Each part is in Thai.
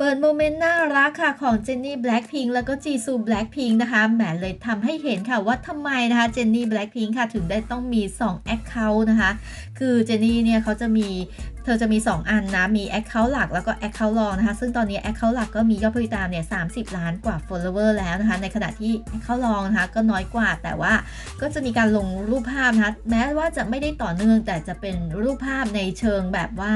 เปิดโมเมนต์น่ารักค่ะของเจนนี่แบล็ k พิงแล้วก็จีซูแบล็ k พิงนะคะแหมเลยทำให้เห็นค่ะว่าทำไมนะคะเจนนี่แบล็ k พิงค่ะถึงได้ต้องมี2 Account นะคะ คือเจนนี่เนี่ยเขาจะมีเธอจะมี 2 อันนะ มี Account หลักแล้วก็ Account รองนะคะ ซึ่งตอนนี้ Account หลักก็มียอดผู้ติดตามเนี่ย 30 ล้านกว่า follower แล้วนะคะ ในขณะที่ Account รองนะคะก็น้อยกว่าแต่ว่าก็จะมีการลงรูปภาพนะคะแม้ว่าจะไม่ได้ต่อเนื่องแต่จะเป็นรูปภาพในเชิงแบบว่า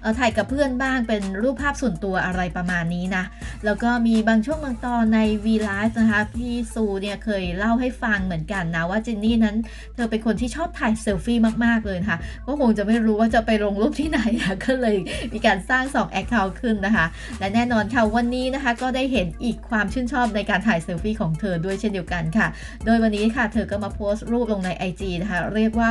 เออถ่ายกับเพื่อนบ้างเป็นรูปภาพส่วนตัวอะไรประมาณนี้นะ แล้วก็มีบางช่วงบางตอนใน V Live นะคะ พี่ซูเนี่ยเคยเล่าให้ฟังเหมือนกันนะว่าเจนนี่นั้น เธอเป็นคนที่ชอบถ่ายเซลฟี่มาก ๆ เลยนะคะก็คงจะไม่รู้ว่าจะไปลงรูปที่ไหนอะก็เลยมีการสร้าง2 Account ขึ้นนะคะ และแน่นอนค่ะวันนี้นะคะ ก็ได้เห็นอีกความชื่นชอบในการถ่ายเซลฟี่ของเธอด้วยเช่นเดียวกันค่ะ โดยวันนี้ค่ะ เธอก็มาโพสต์รูปลงใน IG นะคะ เรียกว่า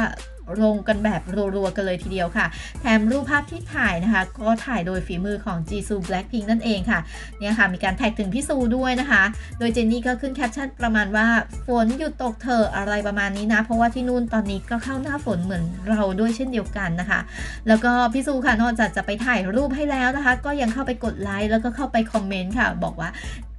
ลงกันแบบรัวๆกันเลยทีเดียวค่ะ แถมรูปภาพที่ถ่ายนะคะ ก็ถ่ายโดยฝีมือของ Jisoo Blackpink นั่นเองค่ะ เนี่ยค่ะ มีการแท็กถึงพี่ซูด้วยนะคะ โดยเจนนี่ก็ขึ้นแคปชั่นประมาณว่าฝนหยุดตกเถอะอะไรประมาณนี้นะ เพราะว่าที่นู่นตอนนี้ก็เข้าหน้าฝนเหมือนเราด้วยเช่นเดียวกันนะคะ แล้วก็พี่ซูค่ะนอกจากจะไปถ่ายรูปให้แล้วนะคะ ก็ยังเข้าไปกดไลค์แล้วก็เข้าไปคอมเมนต์ค่ะ บอกว่า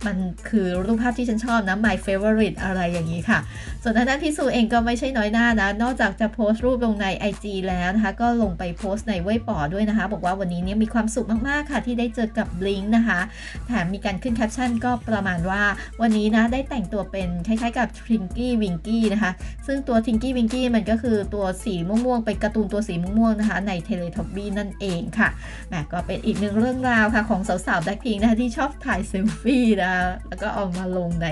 มันคือรูปภาพที่ฉันชอบนะ my favorite อะไรอย่างนี้ค่ะ ส่วนทางด้านพี่ซูเองก็ไม่ใช่น้อยหน้านะ นอกจากจะโพสต์รูปลงใน IG แล้วนะคะ ก็ลงไปโพสต์ในเว่ยป๋อด้วยนะคะ บอกว่าวันนี้เนี่ยมีความสุขมาก ๆ ค่ะ ที่ได้เจอกับบลิงนะคะ แถมมีการขึ้นแคปชั่นก็ประมาณว่าวันนี้นะ ได้แต่งตัวเป็นคล้ายๆกับทิงกี้วิงกี้นะคะ ซึ่งตัวทิงกี้วิงกี้มันก็คือตัวสีม่วงๆเป็นการ์ตูนตัวสีม่วงๆนะคะ ในเทเลท o บบี้นั่นเองค่ะแหมก็เป็นอีกหนึ่งเรื่องราวค่ะของสาวๆแบล็คพิงนะคะที่ชอบถ่ายเซลฟี่นะแล้วก็เอามาลงใน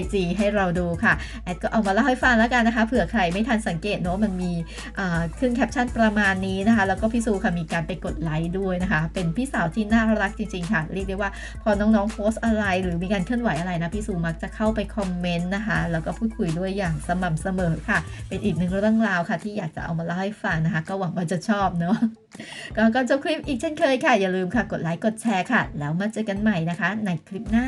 IG ให้เราดูค่ะ แอดก็เอามาเล่าให้ฟังแล้วกันนะคะ เผื่อใครไม่ทันสังเกตเนาะมันมีขึ้นแคปชั่นประมาณนี้นะคะ แล้วก็พี่ซูค่ะมีการไปกดไลค์ด้วยนะคะ เป็นพี่สาวที่น่ารักจริง ๆ ค่ะ เรียกได้ว่าพอน้องๆโพสต์อะไร หรือมีการเคลื่อนไหวอะไรนะพี่ซูมักจะเข้าไปคอมเมนต์นะคะ แล้วก็พูดคุยด้วยอย่างสม่ำเสมอค่ะ เป็นอีกหนึ่งเรื่องราวค่ะ ที่อยากจะเอามาเล่าให้ฟังนะคะ ก็หวังว่าจะชอบเนาะก็ก่อนจบคลิปอีกเช่นเคยค่ะ อย่าลืมค่ะ กดไลค์ กดแชร์ค่ะ แล้วมาเจอกันใหม่นะคะ ในคลิปหน้า